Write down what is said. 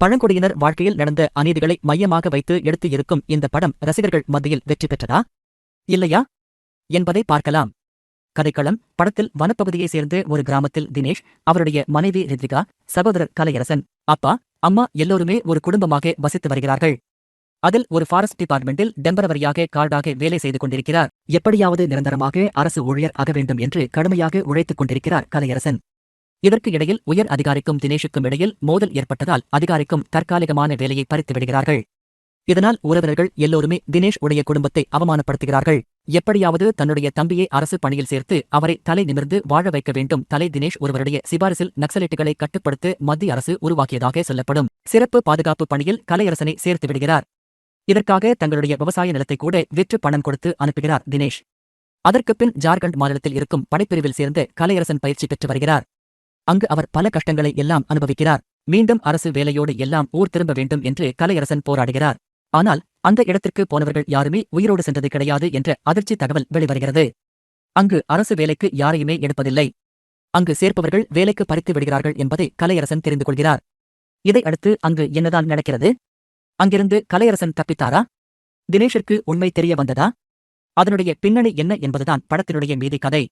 பழங்குடியினர் வாழ்க்கையில் நடந்த அநீதிகளை மையமாக வைத்து எடுத்து இருக்கும் இந்த படம் ரசிகர்கள் மத்தியில் வெற்றி பெற்றதா? இல்லையா? என்பதை பார்க்கலாம். கதைக்களம் படத்தில் வனப்பகுதியைச் சேர்ந்த ஒரு கிராமத்தில் தினேஷ் அவருடைய மனைவி ரித்விகா சகோதரர் கலையரசன் அப்பா அம்மா எல்லோருமே ஒரு குடும்பமாக வசித்து வருகிறார்கள். அதில் ஒரு ஃபாரஸ்ட் டிபார்ட்மெண்டில் டெம்பரவரியாக கார்டாக வேலை செய்து கொண்டிருக்கிறார். எப்படியாவது நிரந்தரமாக அரசு ஊழியர் ஆக வேண்டும் என்று கடுமையாக உழைத்துக் கொண்டிருக்கிறார் கலையரசன். இதற்கு இடையில் உயர் அதிகாரிக்கும் தினேஷுக்கும் இடையில் மோதல் ஏற்பட்டதால் அதிகாரிக்கும் தற்காலிகமான வேலையை பறித்து விடுகிறார்கள். இதனால் உறவினர்கள் எல்லோருமே தினேஷ் உடைய குடும்பத்தை அவமானப்படுத்துகிறார்கள். எப்படியாவது தன்னுடைய தம்பியை அரசு பணியில் சேர்த்து அவரை தலை நிமிர்ந்து வாழ வைக்க வேண்டும். தலை தினேஷ் ஒருவருடைய சிபாரிசில் நக்சலைட்டுகளை கட்டுப்படுத்த மத்திய அரசு உருவாக்கியதாக சொல்லப்படும். சிறப்பு பாதுகாப்பு பணியில் கலையரசனை சேர்த்து விடுகிறார். இதற்காக தங்களுடைய விவசாய நிலத்தை கூட விற்று பணம் கொடுத்து அனுப்புகிறார் தினேஷ். அதற்குப் பின் ஜார்க்கண்ட் மாநிலத்தில் இருக்கும் படைப்பிரிவில் சேர்ந்து கலையரசன் பயிற்சி பெற்று வருகிறார். அங்கு அவர் பல கஷ்டங்களை எல்லாம் அனுபவிக்கிறார். மீண்டும் அரசு வேலையோடு எல்லாம் ஊர் திரும்ப வேண்டும் என்று கலையரசன் போராடுகிறார். ஆனால் அந்த இடத்திற்கு போனவர்கள் யாருமே உயிரோடு சென்றது கிடையாது என்ற அதிர்ச்சி தகவல் வெளிவருகிறது. அங்கு அரசு வேலைக்கு யாரையுமே எடுப்பதில்லை. அங்கு சேர்ப்பவர்கள் வேலைக்கு பறித்து விடுகிறார்கள் என்பதை கலையரசன் தெரிந்து கொள்கிறார். இதை அடுத்து அங்கு என்னதான் நடக்கிறது? அங்கிருந்து கலையரசன் தப்பித்தாரா? தினேஷிற்கு உண்மை தெரிய வந்ததா? அதனுடைய பின்னணி என்ன என்பதுதான் படத்தினுடைய மீதி கதை.